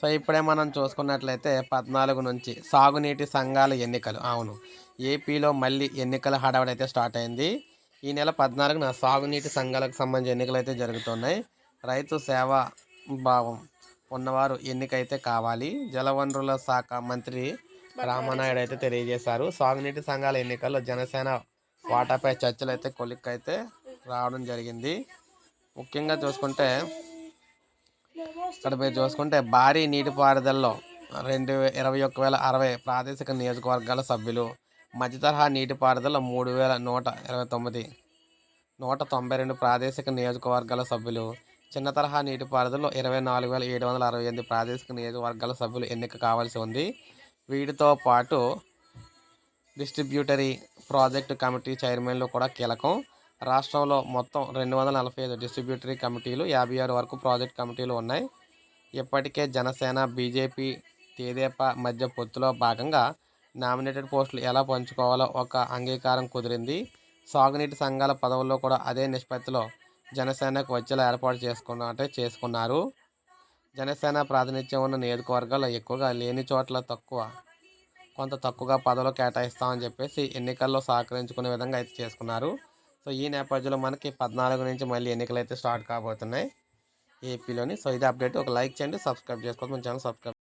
So ఇప్పుడే మనం చూసుకున్నట్లయితే పద్నాలుగు నుంచి సాగునీటి సంఘాల ఎన్నికలు. అవును. ఏపీలో మళ్ళీ ఎన్నికల హడావడైతే అయితే స్టార్ట్ అయింది. ఈ నెల పద్నాలుగున సాగునీటి సంఘాలకు సంబంధించి ఎన్నికలు అయితే జరుగుతున్నాయి. రైతు సేవా భావం ఉన్నవారు ఎన్నికైతే కావాలి. జలవనరుల శాఖ మంత్రి రామనాయుడు అయితే తెలియజేశారు. సాగునీటి సంఘాల ఎన్నికల్లో జనసేన వాటాపై చర్చలు అయితే కొలిక్కైతే రావడం జరిగింది. ముఖ్యంగా చూసుకుంటే ఇక్కడ మీరు చూసుకుంటే భారీ నీటిపారుదలలో రెండు ఇరవై ఒక్క వేల అరవై ప్రాదేశిక నియోజకవర్గాల సభ్యులు మధ్య తరహా నీటిపారుదల మూడు వేల నూట ఇరవై తొమ్మిది నూట తొంభై రెండు ప్రాదేశిక నియోజకవర్గాల సభ్యులు చిన్న తరహా నీటిపారుదలలో ఇరవై నాలుగు వేల ఏడు వందల అరవై ఎనిమిది ప్రాదేశిక నియోజకవర్గాల సభ్యులు ఎన్నిక కావాల్సి ఉంది. వీటితో పాటు డిస్ట్రిబ్యూటరీ ప్రాజెక్టు కమిటీ చైర్మన్లు కూడా కీలకం. రాష్ట్రంలో మొత్తం రెండు వందల నలభై ఐదు డిస్ట్రిబ్యూటరీ కమిటీలు యాభై ఆరు వరకు ప్రాజెక్ట్ కమిటీలు ఉన్నాయి. ఇప్పటికే జనసేన బీజేపీ తెదేపా మధ్య పొత్తులో భాగంగా నామినేటెడ్ పోస్టులు ఎలా పంచుకోవాలో ఒక అంగీకారం కుదిరింది. సాగునీటి సంఘాల పదవుల్లో కూడా అదే నిష్పత్తిలో జనసేనకు వచ్చేలా ఏర్పాటు చేసుకున్నట్టే చేసుకున్నారు. జనసేన ప్రాతినిధ్యం ఉన్న నియోజకవర్గాల్లో ఎక్కువగా లేని చోట్ల తక్కువ కొంత తక్కువగా పదవులు కేటాయిస్తామని చెప్పేసి ఎన్నికల్లో సహకరించుకునే విధంగా అయితే చేసుకున్నారు. సో ఈ నేపథ్యంలో మనకి పద్నాలుగు నుంచి మళ్ళీ ఎన్నికలు అయితే స్టార్ట్ కాబోతున్నాయి. ఏపీలోని సో ఇది అప్డేట్ ఒక లైక్ చేయండి సబ్స్క్రైబ్ చేసుకోండి మన ఛానల్ సబ్స్క్రైబ్